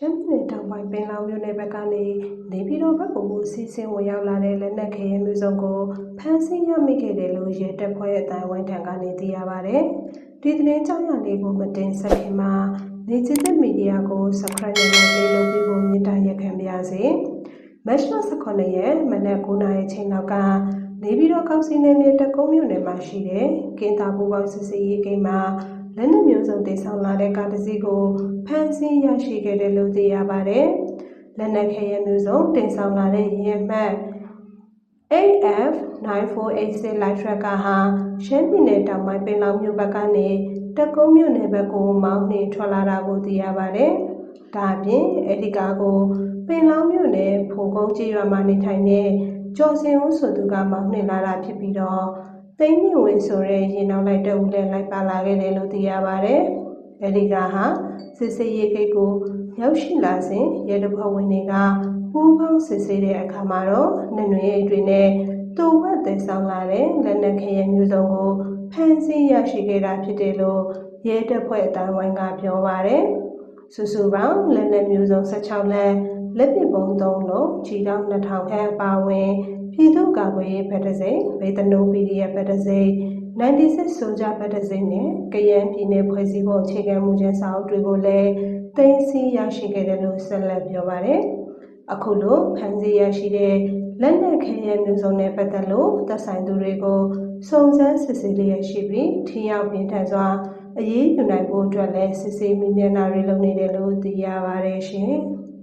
ရှမ်းပြည်နယ်တောင်ပိုင်း ပင်လောင်မြို့နယ်ဘက်ကနေ နေပြည်တော်ဘက်ကို စီးဆင်းဝင်ရောက်လာတဲ့ လက်နက်ခဲယမ်းမျိုးစုံကို ဖမ်းဆီးရမိခဲ့တယ်လို့ ရဲတပ်ဖွဲ့အတိုင်းဝိုင်းထံကနေ သိရပါဗျ။ဒီသတင်းကြောင်းရလေးကို မတင်ဆက်ခင်မှာ နေချစ်တဲ့မီဒီယာကို subscribe နဲ့လေးလုပ်ပြီးဖို့မြစ်တာရက်ခံပါရစေ။မတ်လ18ရက် မနက်9:00နာရီချိန်လောက်က နေပြည်တော်ကောင်စီနယ်မြေတက်ကုန်းမြို့နယ်မှာရှိတဲ့ ကင်းတာဘူပေါင်းစစ်စေးရေးဂိမ်းမှာ လက်နက်မျိုးစုံတင်ဆောင်လာတဲ့ကားတစ်စီးကိုဖမ်းဆီးရရှိခဲ့တယ်လို့သိရပါတယ်။လက်နက်ခဲယမ်းမျိုးစုံတင်ဆောင်လာတဲ့ရဲမှတ် AF 9486 light truck ကဟာရှမ်းပြည်နယ်တောင်ပိုင်းပင်လောင်မြို့ဘက်ကနေတက်ကုန်းမြို့နယ်ဘက်ကိုမောင်းနှင်ထွက်လာတာကိုသိရပါတယ်။ဒါအပြင်အဲဒီကားကိုပင်လောင်မြို့နယ်ဖိုကုန်းကျေးရွာမှာနေထိုင်တဲ့ကျော်စင်ဦးဆိုသူကမောင်းနှင်လာတာဖြစ်ပြီးတော့ သိန်းမြင့်ဝင်ဆိုတဲ့ရင်နောက်လိုက်တဲ့ဦးလည်းလိုက်ပါလာခဲ့တယ်လို့သိရပါတယ်။အဲဒီကားဟာစစ်စေးရေးဂိတ်ကိုရောက်ရှိလာစဉ်ရဲတပ်ဖွဲ့ဝင်တွေကပူးပေါင်းစစ်ဆေးတဲ့အခါမှာတော့နနွေရိတ်တွေနဲ့တူဝက်တင်ဆောင်လာတဲ့လက်နက်ခဲယမ်းမျိုးစုံကိုဖမ်းဆီးရရှိခဲ့တာဖြစ်တယ်လို့ရဲတပ်ဖွဲ့အတိုင်းဝိုင်းကပြောပါတယ်။စုစုပေါင်းလက်နက်မျိုးစုံ16လက်လက်ပစ်ပုံး3လုံးခြေထောက်2000ခန့်အပါအဝင် ပြည်သူ့ကာကွယ်ရေးဗက်ဒစိန်ဗေဒနို PDF ဗက်ဒစိန်96ဆိုကြဗက်ဒစိန်နဲ့ကရန်ပြည်နယ်ဖွဲ့စည်းပုံအခြေခံမူကျန်းစာအုပ်တွေကိုလည်းသိမ်းဆည်းရရှိခဲ့တယ်လို့ဆက်လက်ပြောပါတယ်။အခုလိုဖမ်းဆီးရရှိတဲ့လက်နက်ခဲယမ်းမျိုးစုံနဲ့ပတ်သက်လို့သက်ဆိုင်သူတွေကိုစုံစမ်းစစ်ဆေးလျက်ရှိပြီးထိရောက်ပြင်းထန်စွာအရေးယူနိုင်ဖို့အတွက်လည်းစစ်ဆေးမိမျက်နှာတွေလုပ်နေတယ်လို့သိရပါတယ်ရှင်။